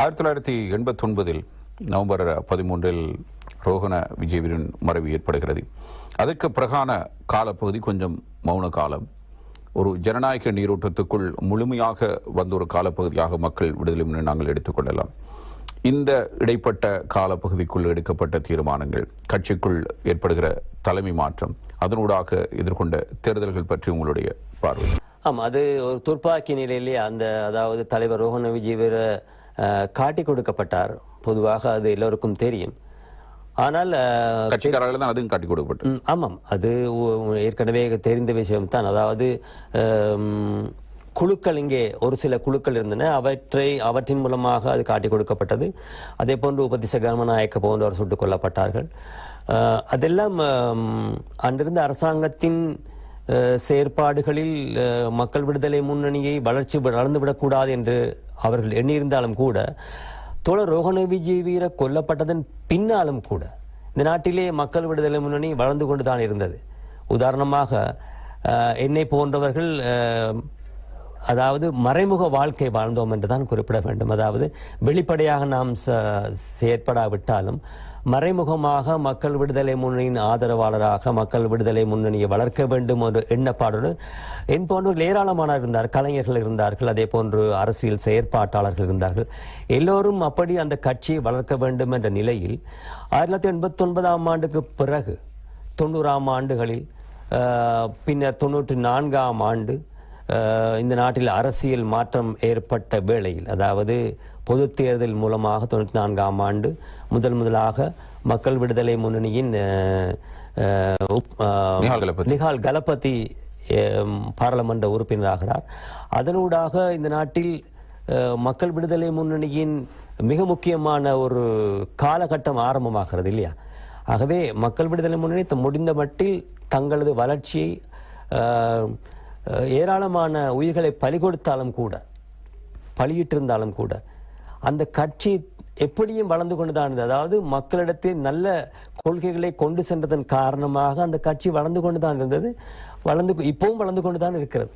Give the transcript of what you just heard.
ஆயிரத்தி தொள்ளாயிரத்தி எண்பத்தி ஒன்பதில் நவம்பர் பதிமூன்றில் ரோகண விஜயவீரன் மறைவு ஏற்படுகிறது. அதற்கு பிரகான காலப்பகுதி கொஞ்சம் மௌன காலம். ஒரு ஜனநாயக நீரோட்டத்துக்குள் முழுமையாக வந்த ஒரு காலப்பகுதியாக மக்கள் விடுதலை முன்னணி நாங்கள் எடுத்துக்கொள்ளலாம் இந்த இடைப்பட்ட காலப்பகுதிக்குள் எடுக்கப்பட்ட தீர்மானங்கள் கட்சிக்குள் ஏற்படுகிற தலைமை மாற்றம் அதனூடாக எதிர்கொண்ட தேர்தல்கள் பற்றி உங்களுடைய பார்வை. ஆமாம் அது ஒரு துர்ப்பாக்கி நிலையிலே அந்த அதாவது தலைவர் ரோஹண விஜயவீர காட்டி கொடுக்கப்பட்டார். பொதுவாக அது எல்லோருக்கும் தெரியும். ஆனால் கட்சிக்காரர்கள் தான் அதுவும் காட்டிக் கொடுக்கப்பட்டது. ம், ஆமாம். அது ஏற்கனவே தெரிந்த விஷயம்தான். அதாவது ஹம், குழுக்கள் இங்கே ஒரு சில குழுக்கள் இருந்தன. அவற்றை அவற்றின் மூலமாக அது காட்டிக் கொடுக்கப்பட்டது. அதே போன்று உபதிச கர்மநாயக்க போன்றவர் சுட்டுக் கொல்லப்பட்டார்கள். அதெல்லாம் அன்றிருந்த அரசாங்கத்தின் செயற்பாடுகளில் மக்கள் விடுதலை முன்னணியை வளர்ச்சி வளர்ந்துவிடக்கூடாது என்று அவர்கள் எண்ணியிருந்தாலும் கூட தோழர் ரோகண விஜய் வீர கொல்லப்பட்டதன் பின்னாலும் கூட இந்த நாட்டிலே மக்கள் விடுதலை முன்னணி வளர்ந்து கொண்டு தான் இருந்தது. உதாரணமாக என்னை போன்றவர்கள் அதாவது மறைமுக வாழ்க்கை வாழ்ந்தோம் என்று தான் குறிப்பிட வேண்டும். அதாவது வெளிப்படையாக நாம் ச- செயற்படாவிட்டாலும் மறைமுகமாக மக்கள் விடுதலை முன்னணியின் ஆதரவாளராக மக்கள் விடுதலை முன்னணியை வளர்க்க வேண்டும் என்ற எண்ணப்பாடோடு என் போன்றவர்கள் ஏராளமானவர் இருந்தார் கலைஞர்கள் இருந்தார்கள் அதே போன்று அரசியல் செயற்பாட்டாளர்கள் இருந்தார்கள். எல்லோரும் அப்படி அந்த கட்சியை வளர்க்க வேண்டும் என்ற நிலையில் ஆயிரத்தி தொள்ளாயிரத்தி எண்பத்தி ஒன்பதாம் ஆண்டுக்கு பிறகு தொண்ணூறாம் ஆண்டுகளில் பின்னர் தொண்ணூற்றி நான்காம் ஆண்டு இந்த நாட்டில் அரசியல் மாற்றம் ஏற்பட்ட வேளையில் அதாவது பொது தேர்தல் மூலமாக தொண்ணூற்றி நான்காம் ஆண்டு முதல் முதலாக மக்கள் விடுதலை முன்னணியின் நிஹால் கலபதி. பாராளுமன்ற உறுப்பினராகிறார் அதனூடாக இந்த நாட்டில் மக்கள் விடுதலை முன்னணியின் மிக முக்கியமான ஒரு காலகட்டம் ஆரம்பமாகிறது இல்லையா ஆகவே மக்கள் விடுதலை முன்னணி முடிந்த மட்டில் தங்களது வளர்ச்சியை ஏராளமான உயிர்களை பலி கொடுத்தாலும் கூட பலியிட்டிருந்தாலும் கூட அந்த கட்சி எப்படியும் வளர்ந்து கொண்டு தான் இருந்தது. அதாவது மக்களிடத்தில் நல்ல கொள்கைகளை கொண்டு சென்றதன் காரணமாக அந்த கட்சி வளர்ந்து கொண்டு தான் இருந்தது. வளர்ந்து இப்பவும் வளர்ந்து கொண்டு தான் இருக்கிறது.